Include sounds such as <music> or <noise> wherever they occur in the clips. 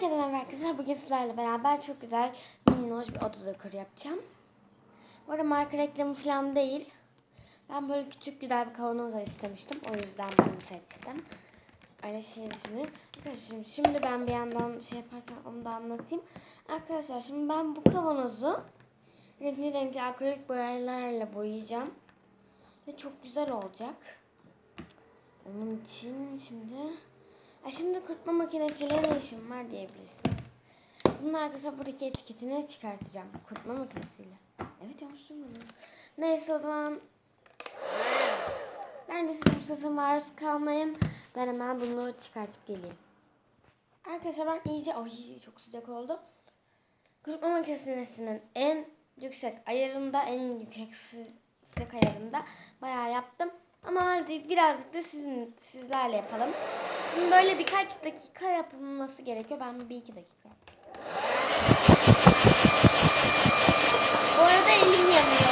Herkese merhaba arkadaşlar. Bugün sizlerle beraber çok güzel minnoş bir oda dekor yapacağım. Bu arada marka reklamı falan değil. Ben böyle küçük güzel bir kavanoz istemiştim. O yüzden bunu seçtim. Öyle şey şimdi. Arkadaşlar şimdi ben bir yandan şey yaparken onu da anlatayım. Arkadaşlar şimdi ben bu kavanozu renkli renkli akrilik boyalarla boyayacağım. Ve çok güzel olacak. Onun için şimdi Ay şimdi kurutma makinesiyle ne işim var diyebilirsiniz. Bunun arkadaşlar buradaki etiketini çıkartacağım. Kurutma makinesiyle. Evet yanlış duymadınız. Neyse o zaman bence siz bu sese maruz kalmayın. Ben hemen bunu çıkartıp geleyim. Arkadaşlar ben iyice ay çok sıcak oldu. Kurutma makinesinin en yüksek ayarında, en yüksek sı- sıcak ayarında bayağı yaptım. Ama hadi birazcık da sizin sizlerle yapalım. Şimdi böyle birkaç dakika yapılması gerekiyor. Ben bir iki dakika yaptım. Bu arada elim yanıyor.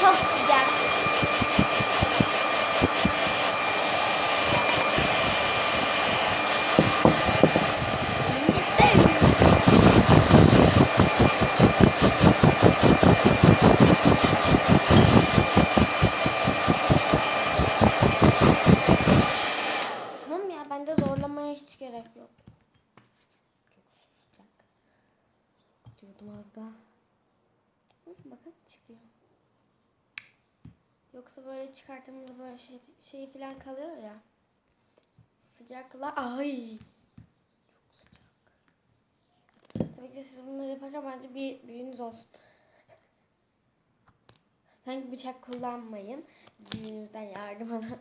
Çok sıcak. Elim gitti, elim Tamam ya bence zorlamaya hiç gerek yok. Çok sıcak. Diyordum az daha. Hı, bakın çıkıyor. Yoksa böyle çıkarttığımızda böyle şey, şey falan kalıyor ya. Sıcakla ay çok sıcak. Tabii ki de siz bunları yaparken bence bir büyüğünüz olsun. Sanki bıçak kullanmayın. Büyüğünüzden yardım alın.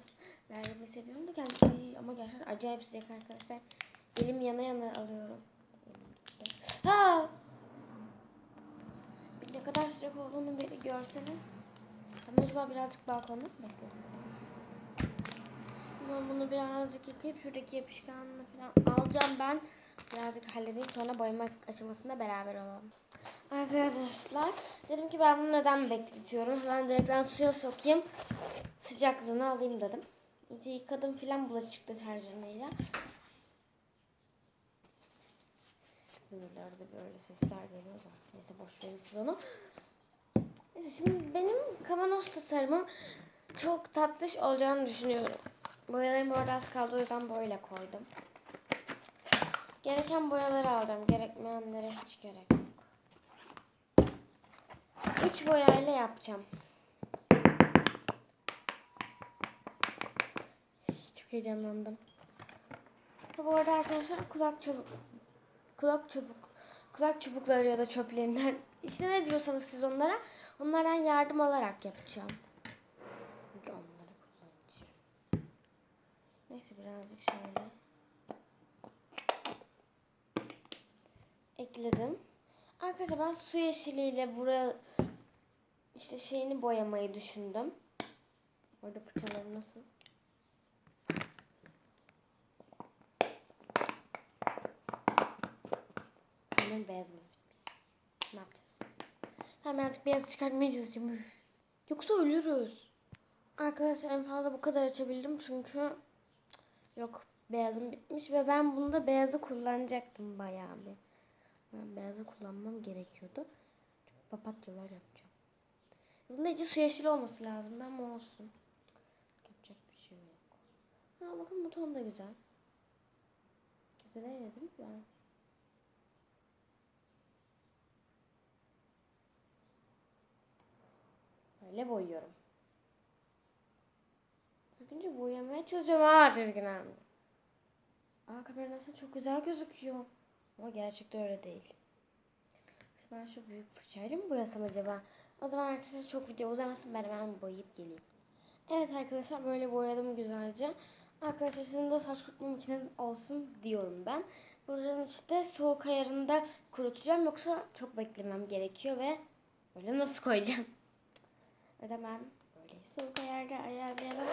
Yardım hissediyorum da kendimi ay, ama gerçekten acayip sıcak arkadaşlar. Elim yana yana alıyorum. Ha! Ne kadar sıcak olduğunu bir görseniz. Ama acaba birazcık balkonda mı beklemesin? Ben bunu birazcık yıkayıp şuradaki yapışkanını falan alacağım ben. Birazcık halledeyim sonra boyamak aşamasında beraber olalım. Arkadaşlar dedim ki ben bunu neden bekletiyorum? Hemen direkten suya sokayım. Sıcaklığını alayım dedim. İyice yıkadım filan bulaşık deterjanıyla. Buralarda böyle sesler geliyor da. Neyse boş verin siz onu. Neyse şimdi benim kavanoz tasarımım çok tatlış olacağını düşünüyorum. Boyalarım bu arada az kaldı o yüzden böyle koydum. Gereken boyaları alacağım. Gerekmeyenlere hiç gerek yok. Üç boyayla yapacağım. Çok heyecanlandım. Bu arada arkadaşlar kulak çubuk kulak çubuk kulak çubukları ya da çöplerinden <laughs> işte ne diyorsanız siz onlara onlardan yardım alarak yapacağım. Onları kullanacağım. Neyse birazcık şöyle ekledim. Arkadaşlar ben su yeşiliyle buraya işte şeyini boyamayı düşündüm. Orada fırçalarım nasıl? Benim beyazımız bitmiş. Ne yapacağız? Ben birazcık beyaz çıkartmaya çalışacağım. Yoksa ölürüz. Arkadaşlar en fazla bu kadar açabildim çünkü yok beyazım bitmiş ve ben bunda beyazı kullanacaktım bayağı bir. Ben beyazı kullanmam gerekiyordu. Çünkü papatyalar yapacağım. Bunda iyice su yeşili olması lazımdı ama olsun. Yapacak bir şey yok. Ha bakın bu ton da güzel. Güzel mi? Ben. Böyle boyuyorum. Düzgünce boyamaya çalışıyorum. Aa dizgin aldım. Aa kameranın aslında çok güzel gözüküyor. Ama gerçekten öyle değil. Ben şu büyük fırçayla mı boyasam acaba? O zaman arkadaşlar çok video uzamasın ben hemen boyayıp geleyim. Evet arkadaşlar böyle boyadım güzelce. Arkadaşlar sizin de saç kurutma makineniz olsun diyorum ben. Buranın işte soğuk ayarında kurutacağım yoksa çok beklemem gerekiyor ve böyle nasıl koyacağım? O zaman böyle soğuk ayarda ayarlayalım.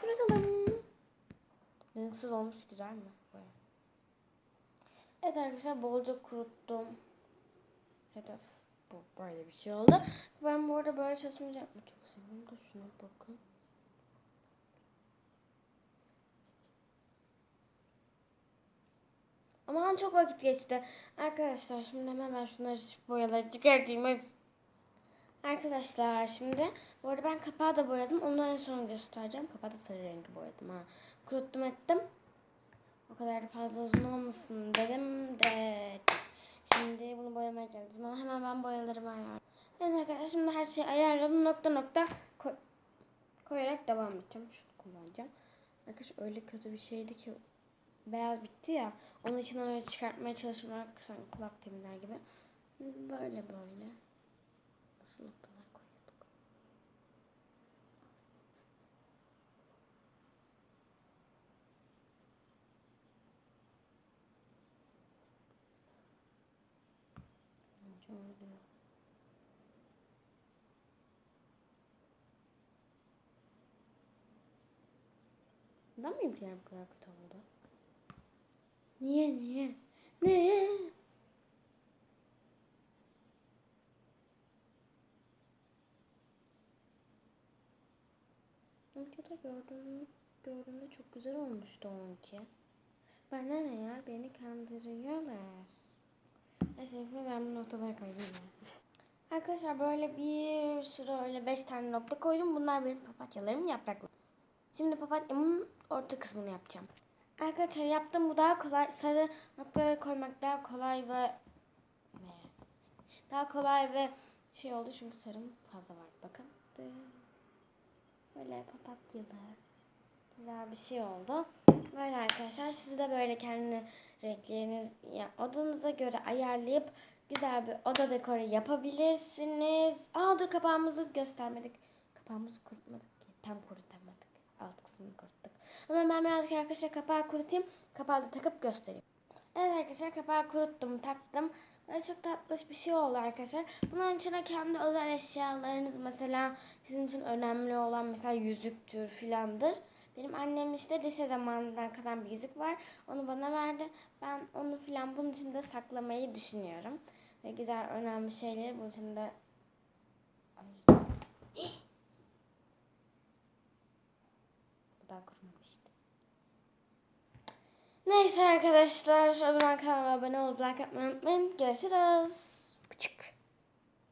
Kurutalım. Renksiz olmuş güzel mi? Böyle. Evet arkadaşlar bolca kuruttum. Hedef bu böyle bir şey oldu. Ben bu arada böyle çalışmayı yapmayı çok seviyorum da şuna bakın. Aman çok vakit geçti. Arkadaşlar şimdi hemen ben şunları boyaları çıkartayım. Arkadaşlar şimdi bu arada ben kapağı da boyadım. Onu en son göstereceğim. Kapağı da sarı rengi boyadım ha. Kuruttum ettim. O kadar da fazla uzun olmasın dedim de. Şimdi bunu boyamaya geldim. Ama hemen ben boyalarımı ayarladım. Evet arkadaşlar şimdi her şeyi ayarladım. Nokta nokta koy- koyarak devam edeceğim. Şunu kullanacağım. Arkadaşlar öyle kötü bir şeydi ki beyaz bitti ya. Onun içinden öyle çıkartmaya çalışmak sanki kulak temizler gibi. Böyle böyle. Nasıl noktalar koyuyorduk? Şöyle. Neden benimkiler bu kadar kötü oldu? Niye niye? Ne? Ülkede gördüğüm, gördüğümde çok güzel olmuştu onunki. Benden ne ya? Beni kandırıyorlar. Neyse şimdi ben bu noktaları koydum. Arkadaşlar böyle bir sürü öyle beş tane nokta koydum. Bunlar benim papatyalarım yaprakları. Şimdi papatyamın orta kısmını yapacağım. Arkadaşlar yaptım bu daha kolay. Sarı noktaları koymak daha kolay ve daha kolay ve şey oldu çünkü sarım fazla var. Bakın. Böyle papatyalı. Güzel bir şey oldu. Böyle arkadaşlar siz de böyle kendi renkleriniz ya odanıza göre ayarlayıp güzel bir oda dekoru yapabilirsiniz. Aa dur kapağımızı göstermedik. Kapağımızı kurutmadık ki. Tam kurutamadık. Alt kısmını kuruttuk. Ama ben birazcık arkadaşlar kapağı kurutayım. Kapağı da takıp göstereyim. Evet arkadaşlar kapağı kuruttum, taktım. Böyle çok tatlış bir şey oldu arkadaşlar. Bunların içine kendi özel eşyalarınız mesela sizin için önemli olan mesela yüzüktür filandır. Benim annem işte lise zamanından kalan bir yüzük var. Onu bana verdi. Ben onu filan bunun içinde saklamayı düşünüyorum. Ve güzel önemli şeyleri bunun içinde Ay. <gasps> Bu daha kurumamıştı. Neyse arkadaşlar o zaman kanalıma abone olup like atmayı unutmayın. Görüşürüz.